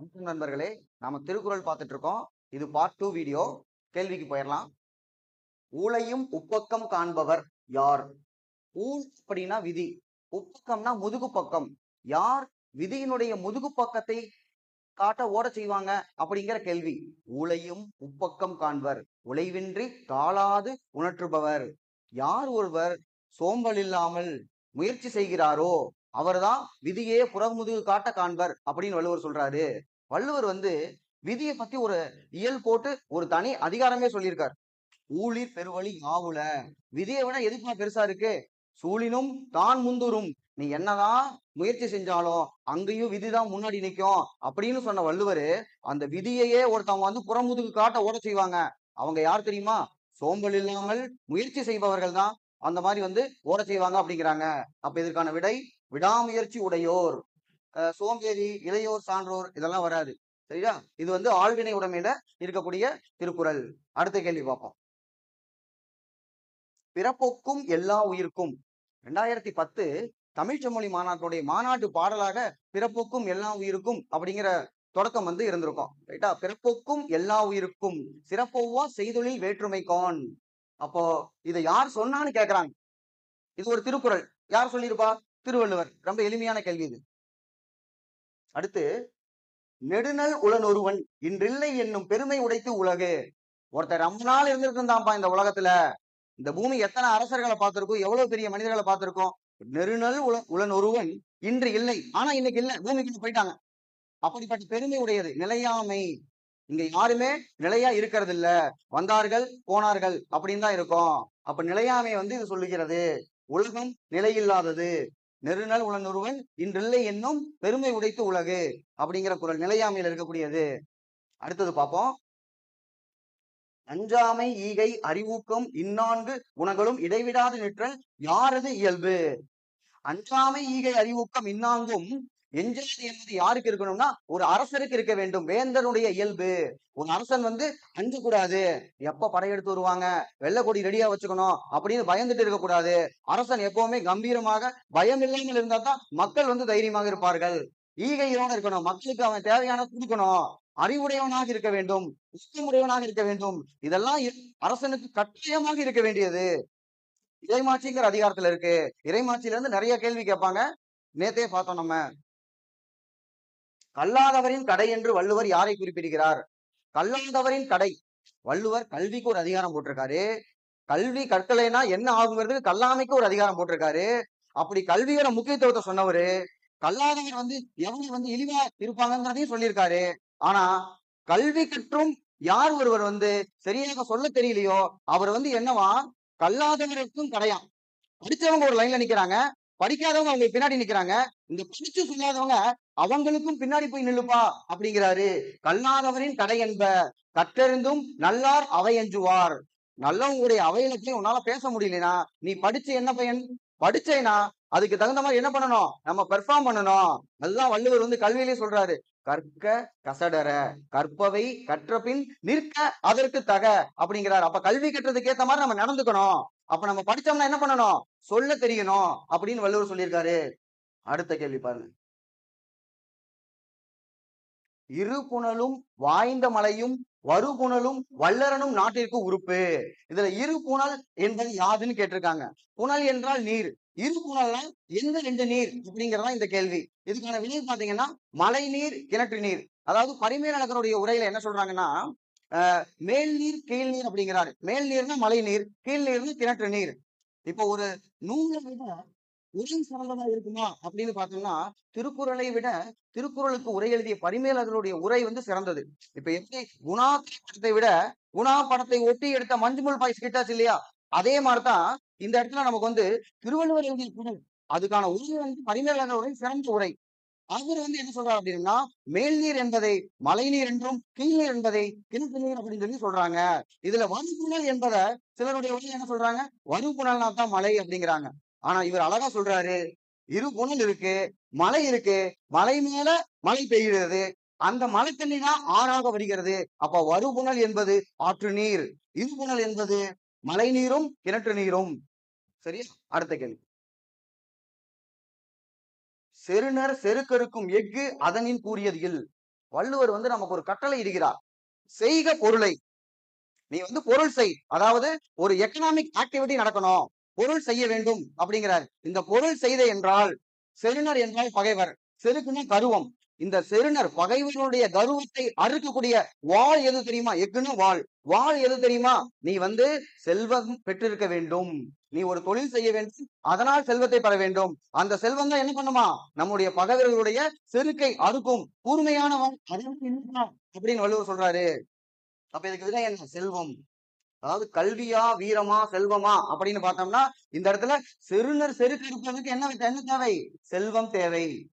வணக்கம் நண்பர்களே. நாம திருக்குறள் பார்த்துட்டு இருக்கோம் இது பார்ட் டூ வீடியோ கேள்விக்கு போயிடலாம். ஊழையும் உப்பக்கம் காண்பவர் யார்? ஊழ் அப்படின்னா விதி. உப்பக்கம்னா முதுகு பக்கம். யார் விதியினுடைய முதுகு பக்கத்தை காட்ட ஓட செய்வாங்க? அப்படிங்கிற கேள்வி. ஊழையும் உப்பக்கம் காண்பர். உழைவின்றி தாளாது உணற்றுபவர் யார் ஒருவர் சோம்பல் இல்லாமல் முயற்சி செய்கிறாரோ அவர்தான் விதியே புறமுதுகு காட்ட காண்பர் அப்படின்னு வள்ளுவர் சொல்றாரு. வள்ளுவர் வந்து விதியை பத்தி ஒரு இயல் போட்டு ஒரு தனி அதிகாரமே சொல்லியிருக்கார். ஊழிர் பெருவழி ஆவுல விதியை விட எதுக்குமா பெருசா இருக்கு? சூழினும் தான் முந்துரும் நீ என்னதான் முயற்சி செஞ்சாலும் அங்கேயும் விதிதான் முன்னாடி நிற்கும் அப்படின்னு சொன்ன வள்ளுவர் அந்த விதியையே ஒருத்தவங்க வந்து புறமுதுகு காட்ட ஓட செய்வாங்க. அவங்க யார் தெரியுமா? சோம்பல் இல்லாமல் முயற்சி செய்பவர்கள் தான் அந்த மாதிரி வந்து ஓட செய்வாங்க அப்படிங்கிறாங்க. அப்ப இதற்கான விடை விடாமுயற்சி உடையோர். சோம்பேறி இளையோர் சான்றோர் இதெல்லாம் வராது. சரியா? இது வந்து ஆழ்வினை உடைமையில இருக்கக்கூடிய திருக்குறள். அடுத்த கேள்வி பார்ப்போம். பிறப்போக்கும் எல்லா உயிர்க்கும். ரெண்டாயிரத்தி பத்து தமிழ்ச்சமொழி மாநாட்டுடைய மாநாட்டு பாடலாக பிறப்போக்கும் எல்லா உயிருக்கும் அப்படிங்கிற தொடக்கம் வந்து இருந்திருக்கும். ரைட்டா? பிறப்போக்கும் எல்லா உயிருக்கும். சிறப்போவா செய்தொழில் வேற்றுமை கான் அப்போ இதை யார் சொன்னான்னு கேக்குறாங்க. இது ஒரு திருக்குறள். யார் சொல்லியிருப்பா? திருவள்ளுவர். ரொம்ப எளிமையான கேள்வி இது. அடுத்து நெடுநல் உளனொருவன் இன்றில்லை என்னும் பெருமை உடைத்து உலகு. ஒருத்தர் ரொம்ப நாள் இருந்திருந்தான்ப்பா இந்த உலகத்துல. இந்த பூமி எத்தனை அரசர்களை பார்த்திருக்கோம் எவ்வளவு பெரிய மனிதர்களை பார்த்திருக்கோம்? நெருநல் உல உளனொருவன் இன்று இல்லை. ஆனா இன்னைக்கு இல்ல. பூமிக்கு போயிட்டாங்க. அப்படிப்பட்ட பெருமை உடையது. நிலையாமை. இங்க யாருமே நிலையா இருக்கிறது இல்ல வந்தார்கள் போனார்கள் அப்படின்னு தான் இருக்கும். அப்ப நிலையாமை வந்து இது சொல்லுகிறது உலகம் நிலையில்லாதது. நெருநல் உளனொருவன் இன்றில்லை என்னும் பெருமை உடைத்து உலகு அப்படிங்கிற குரல் நிலையாமையில் இருக்கக்கூடியது. அடுத்தது பார்ப்போம். அஞ்சாமை ஈகை அறிவூக்கம் இந்நான்கு குணங்களும் இடைவிடாது நிற்றல் யாரது இயல்பு? அஞ்சாமை ஈகை அறிவூக்கம் இந்நான்கும் எஞ்சாது என்பது யாருக்கு இருக்கணும்னா ஒரு அரசருக்கு இருக்க வேண்டும். வேந்தனுடைய இயல்பு. ஒரு அரசன் வந்து அஞ்சக்கூடாது எப்ப படையெடுத்து வருவாங்க? வெள்ளை கொடி ரெடியா வச்சுக்கணும் அப்படின்னு பயந்துட்டு இருக்கக்கூடாது. அரசன் எப்பவுமே கம்பீரமாக பயம் இல்லாமல் இருந்தா தான் மக்கள் வந்து தைரியமாக இருப்பார்கள். ஈகையோட இருக்கணும். மக்களுக்கு அவன் தேவையான கொடுக்கணும். அறிவுடையவனாக இருக்க வேண்டும். இஷ்டமுடையவனாக இருக்க வேண்டும். இதெல்லாம் அரசனுக்கு கட்டாயமாக இருக்க வேண்டியது. இறைமாட்சிங்கிற அதிகாரத்துல இருக்கு. இறைமாட்சியில இருந்து நிறைய கேள்வி கேட்பாங்க. நேத்தே பார்த்தோம் நம்ம. கல்லாதவரின் கடை என்று வள்ளுவர் யாரை குறிப்பிடுகிறார்? கல்லாதவரின் கடை. வள்ளுவர் கல்விக்கு ஒரு அதிகாரம் போட்டிருக்காரு. கல்வி கற்கலைன்னா என்ன ஆகுங்கிறதுக்கு கல்லாமைக்கு ஒரு அதிகாரம் போட்டிருக்காரு. அப்படி கல்வியோட முக்கியத்துவத்தை சொன்னவரு கல்லாதவர் வந்து எவ்வளவு வந்து இழிவா இருப்பாங்கிறதையும் சொல்லியிருக்காரு. ஆனா கல்வி கற்றும் யார் ஒருவர் வந்து சரியாக சொல்ல தெரியலையோ அவர் வந்து என்னவா? கல்லாதவருக்கும் கடையாம் படிச்சவங்க ஒரு லைன்ல நிக்கிறாங்க. படிக்காதவங்க அவங்க பின்னாடி நிக்கிறாங்க. இந்த படிச்சு சொல்லாதவங்க அவங்களுக்கும் பின்னாடி போய் நில்லுப்பா அப்படிங்கிறாரு. கல்லாதவரின் கடை என்ப கற்றெருந்தும் நல்லார் அவை எஞ்சுவார் நல்லவங்களுடைய அவையில உன்னால பேச முடியலனா நீ படிச்சு என்ன பையன்? படிச்சேனா? அதுக்கு தகுந்த மாதிரி என்ன பண்ணணும்? நம்ம பெர்ஃபார்ம் பண்ணணும். அதுதான் வள்ளுவர் வந்து கல்வியிலே சொல்றாரு. கற்க கசடர கற்பவை கற்ற பின் நிற்க அதற்கு தக அப்படிங்கிறாரு. அப்ப கல்வி கற்றதுக்கு ஏத்த மாதிரி நம்ம நடந்துக்கணும். அப்ப நம்ம படிச்சோம்னா என்ன பண்ணணும்? சொல்ல தெரியணும் அப்படின்னு வள்ளுவர் சொல்லியிருக்காரு. அடுத்த கேள்வி பாருங்க. இரு புனலும் வாய்ந்த மலையும் வருபுணலும் வல்லரனும் நாட்டிற்கு உறுப்பு. இதுல இரு புனல் என்பது யாதுன்னு கேட்டிருக்காங்க. புனல் என்றால் நீர். இரு புனல்னா எந்த ரெண்டு நீர் அப்படிங்கறதா இந்த கேள்வி. இதுக்கான வினை பாத்தீங்கன்னா மழை நீர் கிணற்று நீர். அதாவது பரிமேலழகனுடைய உரையில என்ன சொல்றாங்கன்னா ஆஹ் மேல் நீர் கீழ் நீர் அப்படிங்கிறாரு. மேல் நீர்னா மழை நீர் கீழ் நீர்னு கிணற்று நீர். இப்போ ஒரு நூலை விட உரை சிறந்ததா இருக்குமா? அப்படின்னு பார்த்தோம்னா திருக்குறளை விட திருக்குறளுக்கு உரை எழுதிய பரிமேலழகனுடைய உரை வந்து சிறந்தது. இப்ப எப்படி? குணா படத்தை விட குணா படத்தை ஒட்டி எடுத்த மஞ்சுமுள் பாய்ஸ் கிட்டாச்சு இல்லையா? அதே மாதிரிதான் இந்த இடத்துல நமக்கு வந்து திருவள்ளுவர் எழுதிய குரல் அதுக்கான உரை வந்து பரிமேலழகனுடைய சிறந்த உரை. அவர் வந்து என்ன சொல்றாரு அப்படின்னா மேல் நீர் என்பதை மழை நீர் என்றும் கீழ்நீர் என்பதை கிணத்து நீர் அப்படின்னு சொல்லி சொல்றாங்க. இதுல வறுப்புணல் என்பதை சிலருடைய உரை என்ன சொல்றாங்க? வறுப்புணல்னா தான் மழை அப்படிங்கிறாங்க. ஆனா இவர் அழகா சொல்றாரு இரு புனல் இருக்கு மலை இருக்கு மலை மேல மழை பெய்கிறது அந்த மழை தண்ணி தான் ஆறாக வருகிறது அப்ப வருபுணல் என்பது ஆற்று நீர் இருபுணல் என்பது மழை நீரும் கிணற்று நீரும். சரியா? அடுத்த கேள்வி. செருணர் செருக்கருக்கும் எஃகு அதனின் கூறியது இல். வள்ளுவர் வந்து நமக்கு ஒரு கட்டளை இடுகிறார். செய்க பொருளை. நீ வந்து பொருள் செய். அதாவது ஒரு எக்கனாமிக் ஆக்டிவிட்டி நடக்கணும். பொருள் செய்ய வேண்டும் அப்படிங்கிறார். இந்த பொருள் செய்த என்றால் செருணர் என்றால் பகைவர். செருக்குன்னா கருவம். இந்த செருணர் பகைவனுடைய கருவத்தை அறுக்கக்கூடிய வாள் எது தெரியுமா? எக்குன்னு வாள். வாள் எது தெரியுமா? நீ வந்து செல்வம் பெற்றிருக்க வேண்டும். நீ ஒரு தொழில் செய்ய வேண்டும். அதனால் செல்வத்தை பெற வேண்டும். அந்த செல்வம் தான் என்ன பண்ணுமா? நம்முடைய பகைவர்களுடைய செருக்கை அறுக்கும். கூர்மையானவன் அப்படின்னு வள்ளுவர் சொல்றாரு. அப்ப இதுக்கு விட என்ன? செல்வம். அதாவது கல்வியா வீரமா செல்வமா அப்படின்னு பார்த்தோம்னா இந்த இடத்துல செருநர் செருக்கு இருப்பதற்கு என்ன என்ன தேவை? செல்வம் தேவை.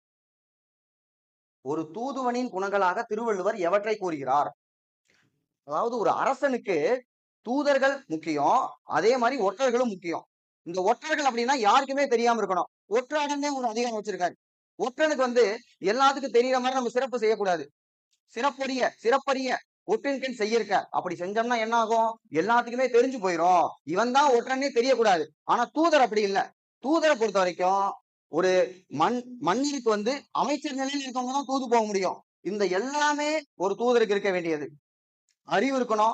ஒரு தூதுவனின் குணங்களாக திருவள்ளுவர் எவற்றை கூறுகிறார்? அதாவது ஒரு அரசனுக்கு தூதர்கள் முக்கியம் அதே மாதிரி ஒற்றர்களும் முக்கியம். இந்த ஒற்றர்கள் அப்படின்னா யாருக்குமே தெரியாம இருக்கணும். ஒற்றாடனே ஒரு அதிகாரம் வச்சிருக்காரு. ஒற்றனுக்கு வந்து எல்லாத்துக்கும் தெரியற மாதிரி நம்ம சிறப்பு செய்யக்கூடாது. சிறப்பறிய சிறப்பறிய. ஒற்றின்கண் செய்யிருக்க அப்படி செஞ்சோம்னா என்ன ஆகும் எல்லாத்துக்குமே தெரிஞ்சு போயிடும் இவன் தான் ஒற்றனே தெரியக்கூடாது. ஆனா தூதர் அப்படி இல்லை. தூதரை பொறுத்த வரைக்கும் ஒரு மண் மண்ணிற்கு வந்து அமைச்சர் நிலையில் இருக்கவங்க தான் தூது போக முடியும். இந்த எல்லாமே ஒரு தூதருக்கு இருக்க வேண்டியது. அறிவு இருக்கணும்.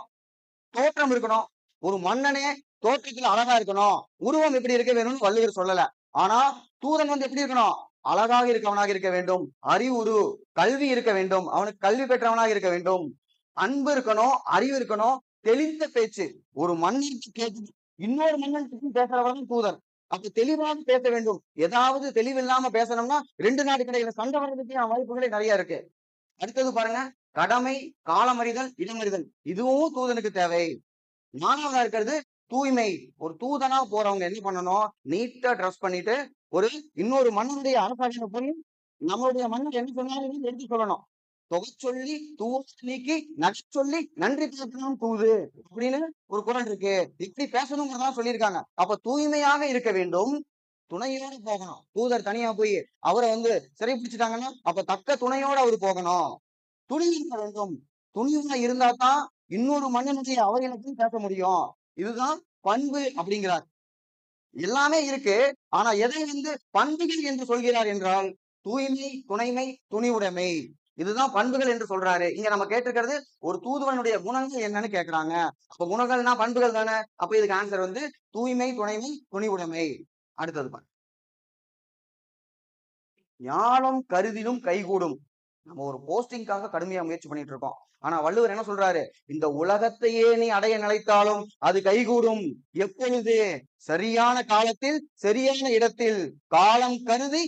தோற்றம் இருக்கணும். ஒரு மன்னனே தோற்றத்துல அழகா இருக்கணும். உருவம் எப்படி இருக்க வேணும்னு வள்ளுவர் சொல்லல. ஆனா தூதன் வந்து எப்படி இருக்கணும்? அழகாக இருக்கவனாக இருக்க வேண்டும். அறிவுரு கல்வி இருக்க வேண்டும். அவனுக்கு கல்வி பெற்றவனாக இருக்க வேண்டும். அன்பு இருக்கணும் அறிவு இருக்கணும் தெளிந்த பேச்சு. ஒரு மன்னனுக்கு கேட்டு இன்னொரு மன்னனுக்கு பேசுறவன் தூதர். அப்ப தெளிவாக பேச வேண்டும். ஏதாவது தெளிவில்லாம பேசணும்னா ரெண்டு நாடு கிடையில சண்டை வர்றதுக்கு வாய்ப்புகளே நிறைய இருக்கு. அடுத்தது பாருங்க கடமை காலமறிதல் இடமறிதல். இதுவும் தூதனுக்கு தேவை. நானாவதா இருக்கிறது தூய்மை. ஒரு தூதனா போறவங்க என்ன பண்ணணும்? நீட்டா ட்ரெஸ் பண்ணிட்டு ஒரு இன்னொரு மன்னனுடைய அரசாங்க போய் நம்மளுடைய மன்னர் என்ன சொன்னாலும் எடுத்து சொல்லணும். தொகை சொல்லி தூவ நீக்கி நகை சொல்லி நன்றி பேசணும் தூது அப்படின்னு ஒரு குரல் இருக்கு. இப்படி பேசணுங்கிறதா சொல்லியிருக்காங்க. அப்ப தூய்மையாக இருக்க வேண்டும். துணையோட போகணும். தூதர் தனியா போய் அவரை வந்து சிறை பிடிச்சிட்டாங்கன்னா அப்ப தக்க துணையோட அவர் போகணும். துணி இருக்க வேண்டும். துணிவுல இருந்தா தான் இன்னொரு மன்னனுடைய அவர்களுக்கும் பேச முடியும். இதுதான் பண்பு அப்படிங்கிறார். எல்லாமே இருக்கு. ஆனா எதை வந்து பண்புகள் என்று சொல்கிறார் என்றால் தூய்மை துணைமை துணிவுடைமை. இதுதான் பண்புகள் என்று சொல்றாரு. இங்க நம்ம கேட்டிருக்கிறது ஒரு தூதுவனுடைய குணங்கள் என்னன்னு கேட்கிறாங்க அப்ப குணங்கள்னா பண்புகள் தானே? அப்ப இதுக்கு ஆன்சர் வந்து தூய்மை துணைமை துணிவுடைமை. அடுத்தது பாரு ஞானம் கருதிலும் கைகூடும். நம்ம ஒரு போஸ்டிங்காக கடுமையா முயற்சி பண்ணிட்டு இருக்கோம். ஆனா வள்ளுவர் என்ன சொல்றாரு? இந்த உலகத்தையே நீ அடைய நினைத்தாலும் அது கைகூடும். எப்பொழுது? சரியான காலத்தில் சரியான இடத்தில். காலம் கருதி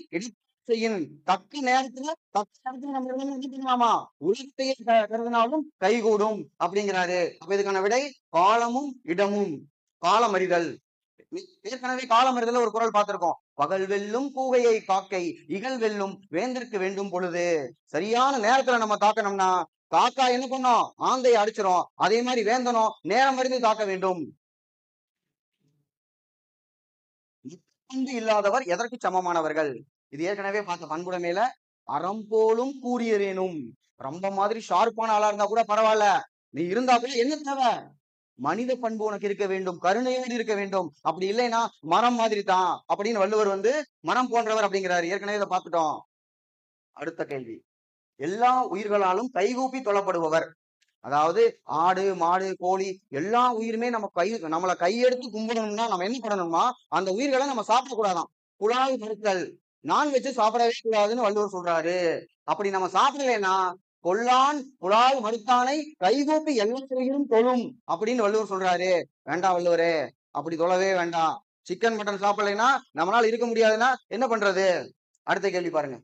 செய்யணும். தக்க நேரத்துல தக்க நேரத்துல நம்ம என்ன பண்ணுவாமா உலகத்தையே கருதினாலும் கைகூடும் அப்படிங்கிறாரு. அப்ப இதுக்கான விடை காலமும் இடமும். காலம் அறிதல் ஏற்கனவே காலம் அறிதல ஒரு குரல் பார்த்திருக்கோம். பகல் வெல்லும் கூகையை காக்கை இகழ் வெல்லும் வேந்திற்கு வேண்டும் பொழுது. சரியான நேரத்துல நம்ம தாக்கணும்னா காக்கா என்ன பண்ணோம்? ஆந்தை அடிச்சிரும். அதே மாதிரி வேந்தனும் நேரம் அறிந்து தாக்க வேண்டும். இல்லாதவர் எதற்கு சமமானவர்கள்? இது ஏற்கனவே பார்த்த பண்புடைமையில அறம் போலும் கூறியரேனும். ரொம்ப மாதிரி ஷார்ப்பான ஆளா இருந்தா கூட பரவாயில்ல. நீ இருந்தா கூட என்ன தேவை? மனித பண்பு உனக்கு இருக்க வேண்டும். கருணையோடு இருக்க வேண்டும். அப்படி இல்லைன்னா மரம் மாதிரி தான் அப்படின்னு வள்ளுவர் வந்து மரம் போன்றவர் அப்படிங்கிறாரு. ஏற்கனவே இதை பார்த்துட்டோம். அடுத்த கேள்வி. எல்லா உயிர்களாலும் கைகூப்பி தொழப்படுபவர். அதாவது ஆடு மாடு கோழி எல்லா உயிருமே நம்ம கை நம்மளை கையெடுத்து கும்பிடணும்னா நம்ம என்ன பண்ணணும்னா அந்த உயிர்களை நம்ம சாப்பிடக்கூடாதான். குழாய் மறுத்தல். நான்வெஜ் சாப்பிடவே கூடாதுன்னு வள்ளுவர் சொல்றாரு. அப்படி நம்ம சாப்பிடலைன்னா கொல்லான் புலால் மறுத்தானை கைகூப்பி எல்லா தொழும் அப்படின்னு வள்ளுவர் சொல்றாரு. வேண்டாம் வள்ளுவரே அப்படி தொழவே வேண்டாம். சிக்கன் மட்டன் சாப்பிடலைன்னா நம்மளால இருக்க முடியாதுன்னா என்ன பண்றது? அடுத்த கேள்வி பாருங்க.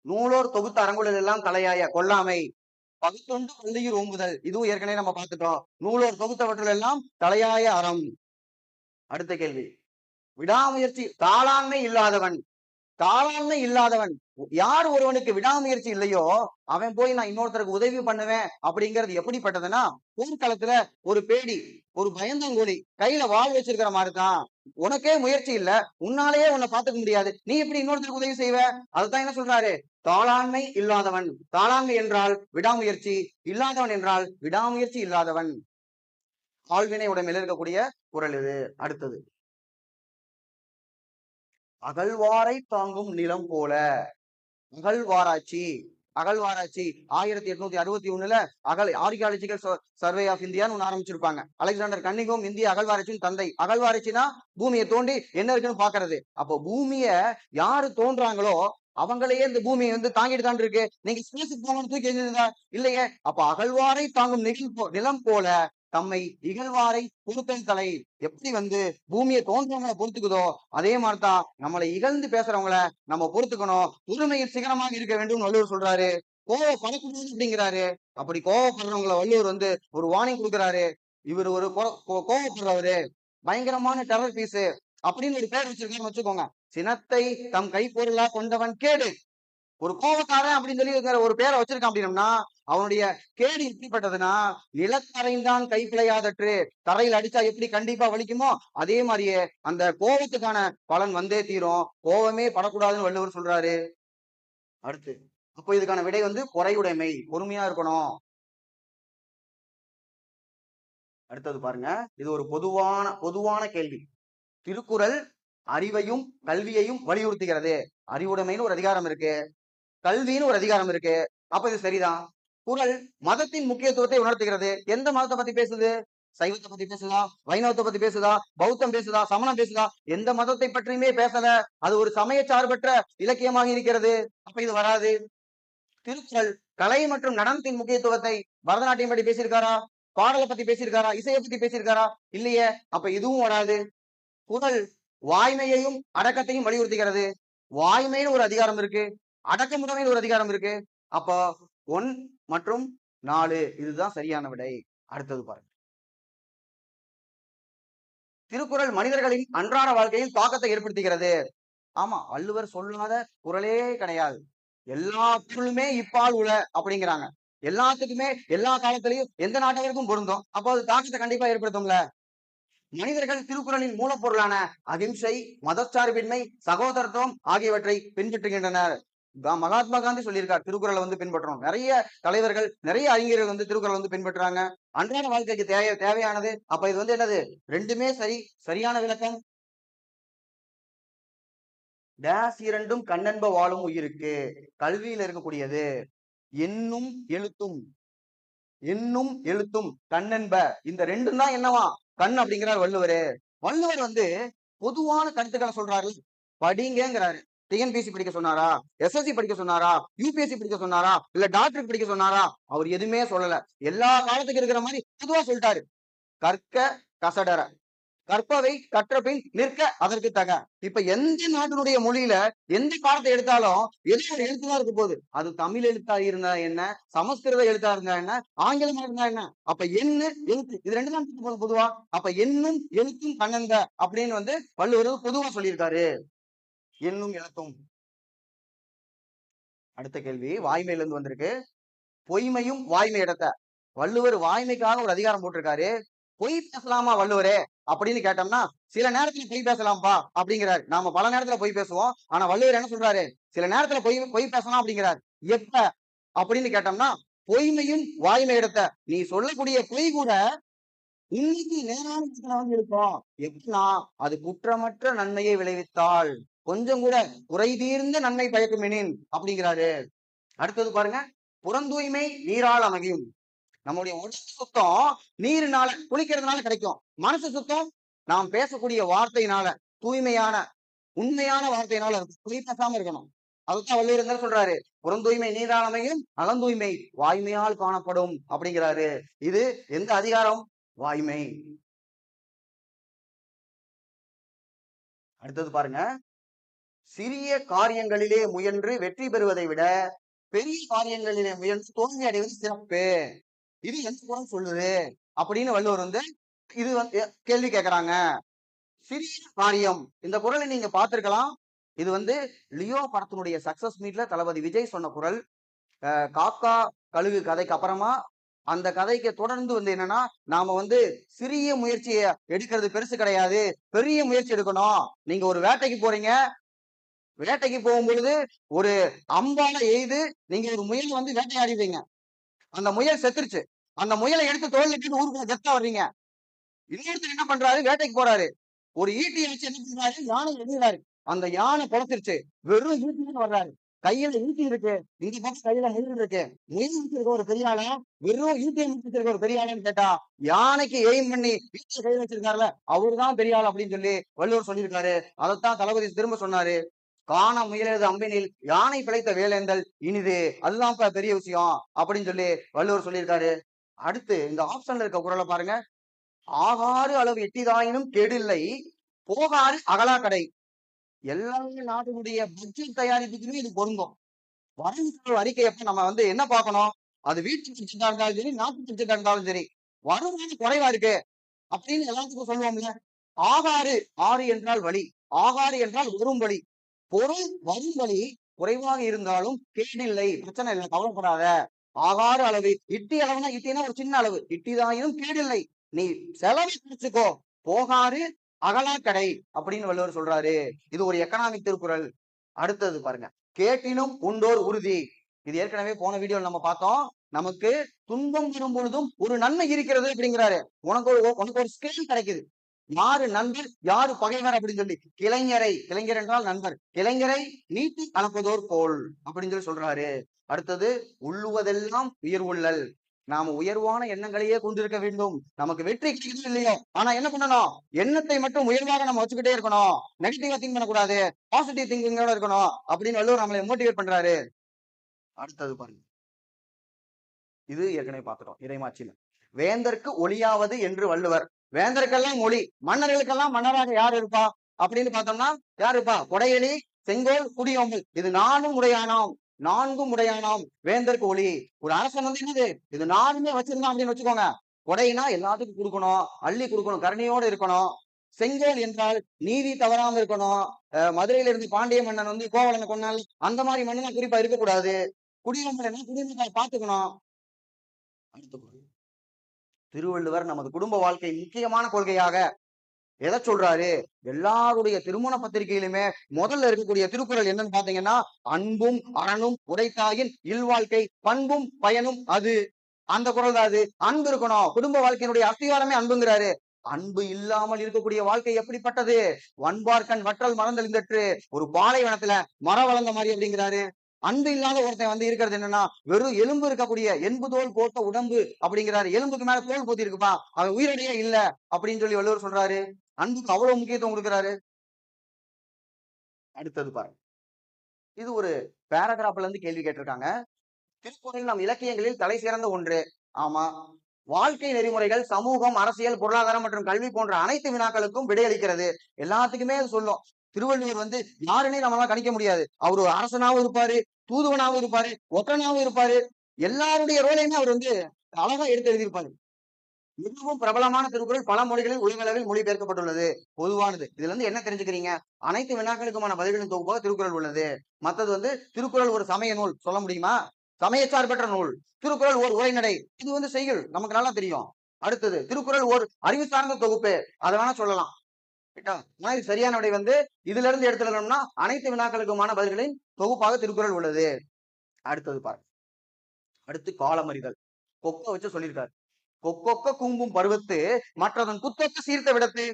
நூலோர் தொகுத்த அரங்குகள் எல்லாம் தலையாய கொல்லாமை. பகுத்தொண்டு பள்ளியில் ஓம்புதல். இதுவும் ஏற்கனவே நம்ம பார்த்துட்டோம். நூலோர் தொகுத்தவற்றில் எல்லாம் தலையாய அறம். அடுத்த கேள்வி. விடாமுயற்சி தாளாண்மை இல்லாதவன் தாளாண்மை இல்லாதவன். யார் ஒருவனுக்கு விடாமுயற்சி இல்லையோ அவன் போய் நான் இன்னொருத்தருக்கு உதவி பண்ணுவேன் அப்படிங்கிறது எப்படிப்பட்டதுன்னா போர்க்களத்துல ஒரு பேடி ஒரு பயந்தங்கோழி கையில வாழ் வச்சிருக்கிற மாதிரி தான் உனக்கே முயற்சி இல்ல உன்னாலேயே உன்னை பாத்துக்க முடியாது. நீ எப்படி இன்னொருத்தருக்கு உதவி செய்வ? அதுதான் என்ன சொல்றாரு? தாளாண்மை இல்லாதவன். தாளாண்மை என்றால் விடாமுயற்சி இல்லாதவன் என்றால் விடாமுயற்சி இல்லாதவன். ஆழ்வினை உடமையில இருக்கக்கூடிய குரல் இது. அடுத்தது. அகழ்வாரை தாங்கும் நிலம் போல. அகழ்வாராய்ச்சி. அகழ்வாராய்ச்சி. ஆயிரத்தி எட்நூத்தி அறுபத்தி ஒண்ணுல அகல் ஆர்கியாலஜிக்கல் சர்வே ஆஃப் இந்தியான்னு ஒண்ணு ஆரம்பிச்சிருப்பாங்க. அலெக்சாண்டர் கன்னிகம் இந்திய அகழ்வாராய்ச்சியின் தந்தை. அகழ்வாராய்ச்சினா பூமியை தோண்டி என்ன இருக்குன்னு பாக்குறது அப்போ பூமிய யாரு தோன்றாங்களோ அவங்களையே இந்த பூமியை வந்து தாங்கிட்டு தான் இருக்கு. நீங்க ஸ்பேஸுக்கு போகணும்னு தூக்கி இல்லையே. அப்ப அகழ்வாரை தாங்கும் நிகழ் போ- நிலம் போல தம்மை இகழ்வாரை பொறுத்தல் தலை எப்படி வந்து பூமியை தோன்றவங்களை பொறுத்துக்குதோ அதே மாதிரிதான் நம்மளை இகழ்ந்து பேசுறவங்கள நம்ம பொறுத்துக்கணும் பொறுமையில் சிகரமாக இருக்க வேண்டும் வள்ளுவர் சொல்றாரு. கோவப்படக்கூடாது அப்படிங்கிறாரு. அப்படி கோவப்படுறவங்கள வள்ளுவர் வந்து ஒரு வார்னிங் கொடுக்குறாரு. இவர் ஒரு கோவப்படுறவரு. பயங்கரமான டெரர் பீஸ் அப்படின்னு ஒரு பேர் வச்சிருக்கான்னு வச்சுக்கோங்க. சினத்தை தம் கைப்பொருளா கொண்டவன் கேடு. ஒரு கோவக்காரன் அப்படின்னு சொல்லி இருக்கிற ஒரு பேரை வச்சிருக்கான் அப்படின்னம்னா அவனுடைய கேடு எப்படிப்பட்டதுன்னா நிலத்தரைந்தான் கைப்பிழையாதற்று தரையில் அடிச்சா எப்படி கண்டிப்பா வலிக்குமோ அதே மாதிரியே அந்த கோபத்துக்கான பலன் வந்தே தீரும். கோவமே படக்கூடாதுன்னு வள்ளுவர் சொல்றாரு. அடுத்து அப்போ இதுக்கான விடை வந்து குறையுடைமை பொறுமையா இருக்கணும். அடுத்தது பாருங்க இது ஒரு பொதுவான பொதுவான கேள்வி. திருக்குறள் அறிவையும் கல்வியையும் வலியுறுத்துகிறது. அறிவுடைமைன்னு ஒரு அதிகாரம் இருக்கு. கல்வின்னு ஒரு அதிகாரம் இருக்கு. அப்ப இது சரிதான்? குரல் மதத்தின் முக்கியத்துவத்தை உணர்த்துகிறது. எந்த மதத்தை பத்தி பேசுது? சைவத்தை பத்தி பேசுதா? வைணவத்தை பத்தி பேசுதா? பௌத்தம் பேசுதா? சமணம் பேசுதா? எந்த மதத்தை பற்றியுமே பேசல. அது ஒரு சமய சார்பற்ற இலக்கியமாக இருக்கிறது. அப்ப இது வராது. திருக்குறள் கலை மற்றும் நடனத்தின் முக்கியத்துவத்தை பரதநாட்டியம் பற்றி பேசியிருக்காரா? பாடலை பத்தி பேசியிருக்காரா? இசையை பத்தி பேசியிருக்காரா? இல்லையே. அப்ப இதுவும் வராது. குரல் வாய்மையையும் அடக்கத்தையும் வலியுறுத்துகிறது. வாய்மைன்னு ஒரு அதிகாரம் இருக்கு. அடக்கமுடைமைன்னு ஒரு அதிகாரம் இருக்கு. அப்போ ஒன் மற்றும் நாலு. இதுதான் சரியான விடை. அடுத்தது பாருங்க. திருக்குறள் மனிதர்களின் அன்றாட வாழ்க்கையில் தாக்கத்தை ஏற்படுத்துகிறது. ஆமா வள்ளுவர் சொல்லாத குரலே கிடையாது. எல்லாத்துக்குமே இப்பால் உல அப்படிங்கிறாங்க. எல்லாத்துக்குமே எல்லா காலத்திலையும் எந்த நாட்டவருக்கும் பொருந்தும். அப்போ அது தாக்கத்தை கண்டிப்பா ஏற்படுத்தும்ல. மனிதர்கள் திருக்குறளின் மூலப்பொருளான அகிம்சை மதச்சார்பின்மை சகோதரத்துவம் ஆகியவற்றை பின்பற்றுகின்றனர். மகாத்மா காந்தி சொல்லியிருக்கார் திருக்குறளை வந்து பின்பற்றணும். நிறைய தலைவர்கள் நிறைய அறிஞர்கள் வந்து திருக்குறள் வந்து பின்பற்றுறாங்க அன்றாட வாழ்க்கைக்கு தேவை தேவையானது. அப்ப இது வந்து என்னது? ரெண்டுமே சரி சரியான விளக்கம்? டேஸ் இரண்டும் கண்ணென்ப வாழும் உயிருக்கு. கல்வியில இருக்கக்கூடியது. என்னும் எழுத்தும் என்னும் எழுத்தும் கண்ணென்ப. இந்த ரெண்டும் தான் என்னவா? கண் அப்படிங்கிறார் வள்ளுவர். வள்ளுவர் வந்து பொதுவான கருத்துக்களை சொல்றாரு. படிங்கிறாரு டிஎன்பிஎஸ்சி படிக்க சொன்னாரா? எஸ்எஸ்சி படிக்க சொன்னாரா? யூபிஎஸ்சி படிக்க சொன்னாரா? இல்ல டாக்டருக்கு படிக்க சொன்னாரா? அவர் எதுவுமே சொல்லல. எல்லா காலத்துக்கு இருக்கிற மாதிரி பொதுவா சொல்லிட்டாரு. கற்க கசடர கற்பவை கற்ற பின் நிற்க அதற்கு தக. இப்ப எந்த நாட்டினுடைய மொழியில எந்த பாடத்தை எடுத்தாலும் எது ஒரு எழுத்துதான் இருக்க போகுது? அது தமிழ் எழுத்தா இருந்தா என்ன? சமஸ்கிருத எழுத்தா இருந்தா என்ன? ஆங்கிலமா இருந்தா என்ன? அப்ப என்ன எழுத்து இது ரெண்டு தான் இருக்க போகுது பொதுவா. அப்ப என்னும் எழுத்தும் கண்ணந்த அப்படின்னு வந்து வள்ளுவர் பொதுவா சொல்லியிருக்காரு. எண்ணும் எழுத்தும் அடுத்த கேள்வி வாய்மையில இருந்து வந்திருக்கு. பொய்மையும் வாய்மை இடத்த. வள்ளுவர் வாய்மைக்காக ஒரு அதிகாரம் போட்டிருக்காரு. பொய் பேசலாமா வள்ளுவரே? அப்படின்னு கேட்டோம்னா சில நேரத்துல பொய் பேசலாம்ப்பா அப்படிங்கிறாரு. நாம பல நேரத்துல பொய் பேசுவோம். ஆனா வள்ளுவர் என்ன சொல்றாரு? சில நேரத்துல பொய் பொய் பேசலாம் அப்படிங்கிறாரு. எப்ப? அப்படின்னு கேட்டோம்னா பொய்மையும் வாய்மை இடத்த. நீ சொல்லக்கூடிய பொய் கூட இன்னைக்கு நேரான வந்து இருக்கும். எப்படின்னா அது குற்றமற்ற நன்மையை விளைவித்தால். கொஞ்சம் கூட குறை தீர்ந்த நன்மை பயக்குமெனின் அப்படிங்கிறாரு. அடுத்தது பாருங்க புறந்தூய்மை நீரால் அமையும். நம்முடைய உடல் சுத்தம் நீரினால குளிக்கிறதுனால கிடைக்கும். மனசு சுத்தம் நாம் பேசக்கூடிய வார்த்தையினால தூய்மையான உண்மையான வார்த்தையினால இருக்கும். பேசாம இருக்கணும். அதுதான் வள்ளுவர் என்ன சொல்றாரு? புறந்தூய்மை நீரால் அமையும் அகந்தூய்மை வாய்மையால் காணப்படும் அப்படிங்கிறாரு. இது எந்த அதிகாரம்? வாய்மை. அடுத்தது பாருங்க சிறிய காரியங்களிலே முயன்று வெற்றி பெறுவதை விட பெரிய காரியங்களிலே முயன்று தோல்வி அடைவது சிறப்பு. இது எந்த குரல் சொல்லுது? அப்படின்னு வள்ளுவர் வந்து இது வந்து கேள்வி கேட்கறாங்க. சிறிய காரியம். இந்த குரலை நீங்க பார்த்திருக்கலாம். இது வந்து லியோ படத்தினுடைய சக்சஸ் மீட்ல தளபதி விஜய் சொன்ன குரல். அஹ் காக்கா கழுகு கதைக்கு அப்புறமா அந்த கதைக்கு தொடர்ந்து வந்து என்னன்னா நாம வந்து சிறிய முயற்சியை எடுக்கிறது பெருசு கிடையாது. பெரிய முயற்சி எடுக்கணும். நீங்க ஒரு வேட்டைக்கு போறீங்க. வேட்டைக்கு போகும் பொழுது ஒரு அம்பால எய்து நீங்க ஒரு முயல் வந்து வேட்டையாடிடுவீங்க அந்த முயல் செத்துருச்சு. அந்த முயலை எடுத்து தோல்லிட்டு ஊருக்கு ஊருக்குள்ள வர்றீங்க. இன்னொருத்தர் என்ன பண்றாரு? வேட்டைக்கு போறாரு. ஒரு ஈட்டியை வச்சு என்ன பண்றாரு? யானை எழுதுறாரு அந்த யானை குளத்திருச்சு வெறும் ஈட்டின்னு வர்றாரு. கையில ஈட்டி இருக்கு. இந்த பக்கம் கையில முயல் இருக்கு. முயல் வச்சிருக்க ஒரு பெரிய ஆளா? வெறும் ஈட்டியை வச்சிருக்க ஒரு பெரிய ஆளுன்னு கேட்டா யானைக்கு எய்ம் பண்ணி ஈட்டி கையில வச்சிருக்காருல அவருதான் பெரிய ஆள் அப்படின்னு சொல்லி வள்ளுவர் சொல்லியிருக்காரு. அதைத்தான் தளபதி திரும்ப சொன்னாரு. காண முயலது அம்பினில் யானை பிழைத்த வேலேந்தல் இனிது அதுதான் பெரிய விஷயம் அப்படின்னு சொல்லி வள்ளுவர் சொல்லியிருக்காரு. அடுத்து இந்த ஆப்ஷன்ல இருக்க குரலை பாருங்க. ஆகாறு அளவு எட்டிதாயினும் கெடில்லை போகாறு அகலா கடை. எல்லா நாட்டினுடைய பட்ஜெட் தயாரிப்புக்குமே இது பொருந்தும். வரவு செலவு அறிக்கையப்ப நம்ம வந்து என்ன பார்க்கணும்? அது வீட்டு பட்ஜெட்டா இருந்தாலும் சரி நாட்டு பட்ஜெட்டா இருந்தாலும் சரி வருமானம் குறைவா இருக்கு அப்படின்னு எல்லாத்துக்கும் சொல்லுவோம்ல. ஆகாறு ஆறு என்றால் வழி ஆகாறு என்றால் வரும் வழி பொருள் வரும் வழி குறைவாக இருந்தாலும் கேடில்லை பிரச்சனை இல்லை கவலைப்படாத. ஆகாறு அளவு இட்டி அளவுனா இட்டினா ஒரு சின்ன அளவு. இட்டிதாயினும் கேடில்லை. நீ செலவு குறைச்சுக்கோ. போகாறு அகலா கடை அப்படின்னு வள்ளுவர் சொல்றாரு. இது ஒரு எக்கனாமிக் திருக்குறள். அடுத்தது பாருங்க. கேட்டினும் உண்டோர் உறுதி. இது ஏற்கனவே போன வீடியோல நம்ம பார்த்தோம். நமக்கு துன்பம் வரும் பொழுதும் ஒரு நன்மை இருக்கிறது அப்படிங்கிறாரு. உனக்கு ஒரு உனக்கு ஒரு ஸ்கேல் கிடைக்குது. யாரு நண்பர் யாரு பகைவர் அப்படின்னு சொல்லி கிளைஞரை கிளைஞர் என்றால் நண்பர் கிளைஞரை நீட்டி அளப்பதோர் போல் அப்படின்னு சொல்லி சொல்றாரு. அடுத்தது உள்ளுவதெல்லாம் உயர்வுள்ளல் நாம உயர்வான எண்ணங்களையே கொண்டிருக்க வேண்டும். நமக்கு வெற்றி கிடைக்குது இல்லையோ? ஆனா என்ன பண்ணணும்? எண்ணத்தை மட்டும் உயர்வாக நம்ம வச்சுக்கிட்டே இருக்கணும். நெகட்டிவா திங்க் பண்ணக்கூடாது. பாசிட்டிவ் திங்கிங்கோட இருக்கணும். அப்படின்னு வள்ளுவர் நம்மளை மோட்டிவேட் பண்றாரு. அடுத்தது பாருங்க. இது ஏற்கனவே பார்த்துட்டோம். இறைமாட்சியில வேந்தற்கு ஒளியாவது என்று வள்ளுவர். வேந்தருக்கெல்லாம் மொழி மன்னர்களுக்கெல்லாம் மன்னராக யார் இருப்பா? அப்படின்னு பார்த்தோம்னா யார் இருப்பா? கொடையலி செங்கோல் குடியோம்பு. இது நானும் உடையானாம் நான்கும் உடையானாம் வேந்தருக்கு ஒளி. ஒரு அரசன் வந்து என்னது? இது நானுமே வச்சிருந்தான் அப்படின்னு வச்சுக்கோங்க. கொடைனா எல்லாத்துக்கும் கொடுக்கணும் அள்ளி கொடுக்கணும் கருணையோடு இருக்கணும். செங்கோல் என்றால் நீதி தவறாம இருக்கணும். அஹ் மதுரையில இருந்து பாண்டிய மன்னன் வந்து கோவலனை கொண்டால் அந்த மாதிரி மன்னன் குறிப்பா இருக்கக்கூடாது. குடியோம்பல் என்ன? பாத்துக்கணும் பார்த்துக்கணும். அடுத்த திருவள்ளுவர் நமது குடும்ப வாழ்க்கை முக்கியமான கொள்கையாக எதை சொல்றாரு? எல்லாருடைய திருமண பத்திரிகையிலுமே முதல்ல இருக்கக்கூடிய திருக்குறள் என்னன்னு பாத்தீங்கன்னா அன்பும் அறனும் உடைத்தாயின் இல்வாழ்க்கை பண்பும் பயனும் அது. அந்த குரல் தான் அது. அன்பு இருக்கணும். குடும்ப வாழ்க்கையினுடைய அஸ்திகாரமே அன்புங்கிறாரு. அன்பு இல்லாமல் இருக்கக்கூடிய வாழ்க்கை எப்படிப்பட்டது? வன்பார்க்கன் வற்றல் மறந்தெழுந்தற்று ஒரு பாலைவனத்துல மரம் வளர்ந்த மாதிரி அப்படிங்கிறாரு. அன்பு இல்லாத ஒருத்தன் வந்து இருக்கிறது என்னன்னா வெறும் எலும்பு இருக்கக்கூடிய எண்பு தோல் போட்ட உடம்பு அப்படிங்கிறாரு. எலும்புக்கு மேல தோல் போத்தி இருக்குப்பா அவன் உயிரடியே இல்ல அப்படின்னு சொல்லி வள்ளுவர் சொல்றாரு. அன்புக்கு அவ்வளவு முக்கியத்துவம் கொடுக்கிறாரு. அடுத்தது பாருங்க. இது ஒரு பேராகிராஃப்ல இருந்து கேள்வி கேட்டிருக்காங்க. திருக்குறள் நம் இலக்கியங்களில் தலை சிறந்த ஒன்று. ஆமா. வாழ்க்கை நெறிமுறைகள் சமூகம் அரசியல் பொருளாதாரம் மற்றும் கல்வி போன்ற அனைத்து வினாக்களுக்கும் விடையளிக்கிறது. எல்லாத்துக்குமே அது சொல்லும். திருவள்ளுவர் வந்து யாருன்னே நம்மளால கணிக்க முடியாது. அவர் ஒரு அரசனாவும் இருப்பாரு தூதுவனாவும் இருப்பாரு ஒற்றனாவும் இருப்பாரு. எல்லாருடைய ரோலையுமே அவர் வந்து அழகா எடுத்து எழுதியிருப்பாரு. மிகவும் பிரபலமான திருக்குறள் பல மொழிகளில் உலகளவில் மொழிபெயர்க்கப்பட்டுள்ளது. பொதுவானது. இதுல இருந்து என்ன தெரிஞ்சுக்கிறீங்க? அனைத்து வினாக்களுக்குமான பதில்களின் தொகுப்பாக திருக்குறள் உள்ளது. மத்தது வந்து திருக்குறள் ஒரு சமய நூல். சொல்ல முடியுமா? சமயச்சார்பற்ற நூல். திருக்குறள் ஒரு உரைநடை. இது வந்து செய்யுள். நமக்கு நல்லா தெரியும். அடுத்தது திருக்குறள் ஒரு அறிவு சார்ந்த தொகுப்பு. அதை வேணா சொல்லலாம். ஆனா இது சரியான விடை வந்து இதுல இருந்து எடுத்துடணும்னா அனைத்து வினாக்களுக்குமான பதில்களின் தொகுப்பாக திருக்குறள் உள்ளது. அடுத்தது பாருங்க. அடுத்து காலமறிதல். கொக்க வச்சு சொல்லியிருக்காரு. கொக்கொக்க கும்பும் பருவத்து மற்றதன் குத்தொக்க சீர்த்த விடத்து.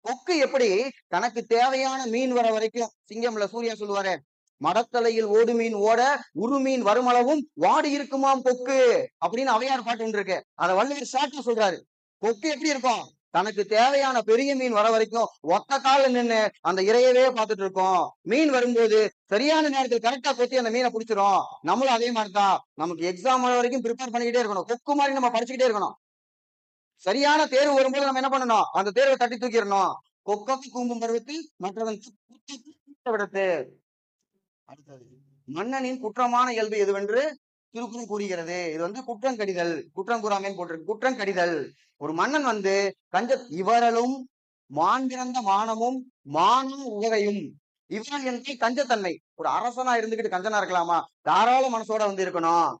கொக்கு எப்படி தனக்கு தேவையான மீன் வர வரைக்கும் சிங்கம்ல சூர்யா சொல்லுவாரு மடத்தலையில் ஓடு மீன் ஓட உரு மீன் வருமளவும் வாடி இருக்குமாம் கொக்கு அப்படின்னு அவையார் பாட்டு ஒன்று இருக்கு. அதை வள்ளுவர் ஷார்ட்டா சொல்றாரு. கொக்கு எப்படி இருக்கும்? தனக்கு தேவையான பெரிய மீன் வர வரைக்கும் ஒத்த கால நின்னு அந்த இறையவே பார்த்துட்டு இருக்கோம். மீன் வரும்போது சரியான நேரத்தில் கரெக்டா கொத்தி அந்த மீனை பிடிச்சிரும். நம்மளும் அதே மாதிரி தான் நமக்கு எக்ஸாம் வர வரைக்கும் ப்ரிப்பேர் பண்ணிக்கிட்டே இருக்கணும். கொக்கு மாதிரி நம்ம படிச்சுக்கிட்டே இருக்கணும். சரியான தேர்வு வரும்போது நம்ம என்ன பண்ணணும்? அந்த தேர்வை தட்டி தூக்கிடணும். கொக்கக்கு கூம்பும் பருவத்தில் மற்றவன் விடத்து அடுத்தது மன்னனின் குற்றமான இயல்பு எதுவென்று திருக்குறள் கூறுகிறது. இது வந்து குற்றம் கடிதல் குற்றம் கூறாமேன்னு போட்டிருக்கு. குற்றம் கடிதல் ஒரு மன்னன் வந்து கஞ்ச இவரலும் மாண்பிறந்த மானமும் மானம் உவகையும் இவரல் என்ற கஞ்சத்தன்மை. ஒரு அரசனா இருந்துகிட்டு கஞ்சனா இருக்கலாமா? தாராள மனசோட வந்து இருக்கணும்.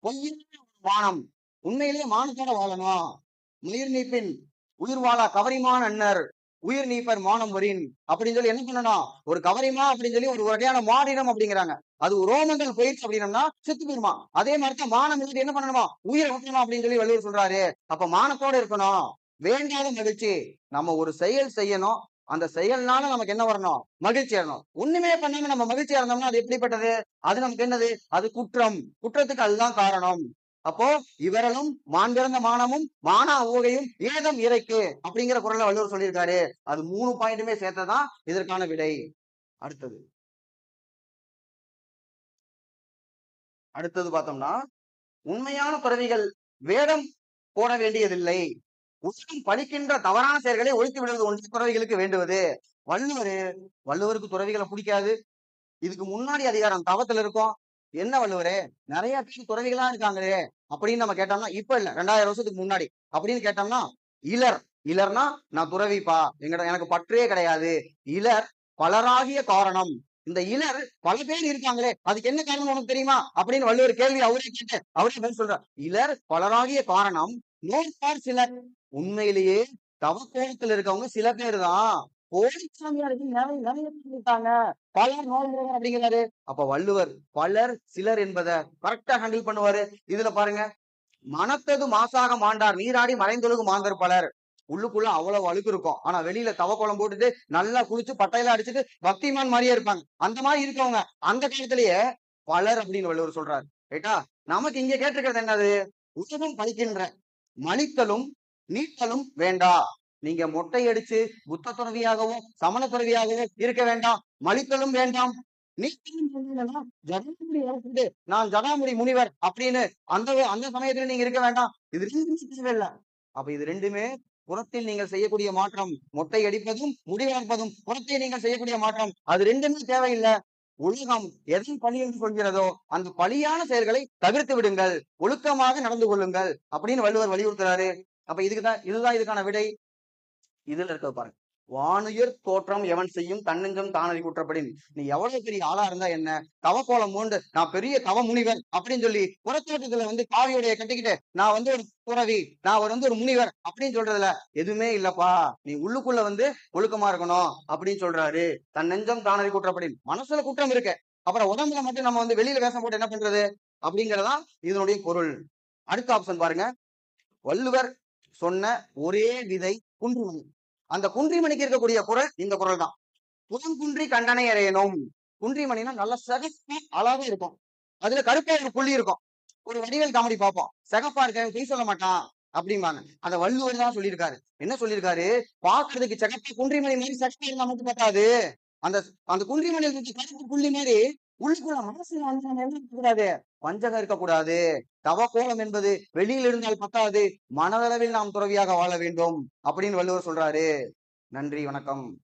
பொய்யின் மானம். உண்மையிலேயே மானத்தோட வாழணும். உயிர் நீப்பின் உயிர் வாழா கவரிமான் அன்னர். உயிர் நீப்பர் மானம் வரின் அப்படின்னு சொல்லி என்ன பண்ணணும் ஒரு கவரிமா அப்படின்னு சொல்லி ஒரு வகையான மாடினம் அப்படிங்கிறாங்க. அது ரோமங்கள் போயிடுச்சு அப்படின்னம்னா செத்து போயிருமா? அதே மாதிரி தான் மானம் இருந்து என்ன பண்ணணுமா? உயிர் விட்டணும் அப்படின்னு சொல்லி வள்ளுவர் சொல்றாரு. அப்ப மானத்தோட இருக்கணும். வேண்டாத மகிழ்ச்சி. நம்ம ஒரு செயல் செய்யணும். அந்த செயல்னால நமக்கு என்ன வரணும்? மகிழ்ச்சி வரணும். ஒண்ணுமே பண்ணாம நம்ம மகிழ்ச்சியா இருந்தோம்னா அது எப்படிப்பட்டது? அது நமக்கு என்னது? அது குற்றம். குற்றத்துக்கு அதுதான் காரணம். அப்போ இவரலும் மாண்பிறந்த மானமும் மான ஓகையும் ஏதம் இறைக்கு அப்படிங்கிற குரல்ல வள்ளுவர் சொல்லியிருக்காரு. அது மூணு பாயிண்ட்டுமே சேர்த்ததான் இதற்கான விடை. அடுத்தது. அடுத்தது பார்த்தோம்னா உண்மையான துறவிகள் வேடம் போட வேண்டியதில்லை. உலகம் பழிக்கின்ற தவறான செயல்களை ஒழித்து விடுவது ஒன்று துறவிகளுக்கு வேண்டுவது. வள்ளுவர் வள்ளுவருக்கு துறவிகளை பிடிக்காது. இதுக்கு முன்னாடி அதிகாரம் தவத்துல இருக்கும். என்ன வள்ளுவரே? நிறைய பேர் துறவிகளா இருக்காங்களே. அப்படின்னு நம்ம கேட்டோம்னா இப்ப இல்ல. ரெண்டாயிரம் வருஷத்துக்கு முன்னாடி. அப்படின்னு கேட்டோம்னா இலர். இலர்னா நான் துறவிப்பா. எங்கட எனக்கு பற்றே கிடையாது. இலர் பலராகிய காரணம். இந்த இலர் பல பேர் இருக்காங்களே. அதுக்கு என்ன காரணம் உனக்கு தெரியுமா? அப்படின்னு வள்ளுவர் கேள்வி அவரே கேட்டு அவரே பதில் சொல்றார். இலர் பலராகிய காரணம் நோய்பார் சிலர். உண்மையிலேயே தவக்கோணத்துல இருக்கவங்க சில பேர் தான். போலிச்சாமியாருக்கு நிறைய நிறைய இருக்காங்க பலர் நோய்கிறவர் அப்படிங்கிறாரு. அப்ப வள்ளுவர் பலர் சிலர் என்பதை கரெக்டா ஹேண்டில் பண்ணுவாரு. இதுல பாருங்க. மனத்தது மாசாக மாண்டார் நீராடி மறைந்தொழுகு மாந்தர் பலர். உள்ளுக்குள்ள அவ்வளவு அழுக்கு இருக்கும். ஆனா வெளியில தவக்கோலம் போட்டுட்டு நல்லா குளிச்சு பட்டையில அடிச்சுட்டு பக்திமான் மாதிரியே இருப்பாங்க. அந்த மாதிரி இருக்கவங்க. அந்த காலத்திலேயே பலர் அப்படின்னு வள்ளுவர் சொல்றாரு. ரைட்டா? நமக்கு இங்க கேட்டிருக்கிறது என்னது? உலகம் பழிக்கின்ற மலித்தலும் நீட்டலும் வேண்டா. நீங்க மொட்டை அடிச்சு புத்த துறவியாகவும் சமண துறவியாகவும் இருக்க வேண்டாம். மலித்தலும் வேண்டாம். நான் ஜடாமுடி முனிவர் அப்படின்னு அந்த அந்த சமயத்துல நீங்க இருக்க வேண்டாம். இது ரெண்டுமே தேவையில்லை. அப்ப இது ரெண்டுமே புறத்தில் நீங்கள் செய்யக்கூடிய மாற்றம். மொட்டை அடிப்பதும் முடி வளர்ப்பதும் புறத்தில் நீங்கள் செய்யக்கூடிய மாற்றம். அது ரெண்டுமே தேவையில்லை. உலகம் எதன் பழி என்று சொல்கிறதோ அந்த பழியான செயல்களை தவிர்த்து விடுங்கள். ஒழுக்கமாக நடந்து கொள்ளுங்கள் அப்படின்னு வள்ளுவர் வலியுறுத்துறாரு. அப்ப இதுக்குதான் இதுதான் இதுக்கான விடை. இதுல இருக்க பாருங்க. வானுயர் தோற்றம் எவன் செய்யும்? தன்னெஞ்சம் தானறி குற்றப்படின் நீ எவ்வளவு பெரிய ஆளா இருந்தா என்ன? தவக்கோலம் மூண்டு நான் பெரிய தவ முனிவர் அப்படின்னு சொல்லி புறத்தோட்டத்துல வந்து காவியுடைய கட்டிக்கிட்டு நான் வந்து ஒரு துறவி நான் ஒரு வந்து ஒரு முனிவர் அப்படின்னு சொல்றதுல எதுவுமே இல்லப்பா. நீ உள்ளுக்குள்ள வந்து ஒழுக்கமா இருக்கணும் அப்படின்னு சொல்றாரு. தன் நெஞ்சம் தானறி குற்றப்படின் மனசுல குற்றம் இருக்கு. அப்புறம் உடம்புல மட்டும் நம்ம வந்து வெளியில வேஷம் போட்டு என்ன பண்றது? அப்படிங்கறதா இதனுடைய பொருள். அடுத்த ஆப்ஷன் பாருங்க. வள்ளுவர் சொன்ன ஒரே விதை குன்றிமணி. அந்த குன்றிமணிக்கு இருக்கக்கூடிய குரல் இந்த குரல் தான் புதங்குன்றி கண்டனை அறையணும். குன்றிமணினா நல்ல சகப்பா அழகா இருக்கும். அதுல கருப்பா ஒரு புள்ளி இருக்கும். ஒரு வடிவேல் காமெடி பார்ப்போம். சிகப்பா இருக்க பொய் சொல்ல மாட்டான் அப்படிம்பாங்க. அந்த வள்ளுவர் தான் சொல்லியிருக்காரு. என்ன சொல்லியிருக்காரு? பாக்குறதுக்கு சிகப்பா குன்றிமணி மாதிரி சகப்பா இருந்தா மட்டும் பத்தாது அந்த அந்த குன்றிமணியில் இருக்க கருப்பு புள்ளி மாதிரி உள்ளுக்குள்ள மனசுல வந்து நம்ம என்ன இருக்கக்கூடாது வஞ்சகம் இருக்கக்கூடாது. என்பது வெளியில் இருந்தால் பத்தாது. மனதளவில் நாம் துறவியாக வாழ வேண்டும் அப்படின்னு வள்ளுவர் சொல்றாரு. நன்றி வணக்கம்.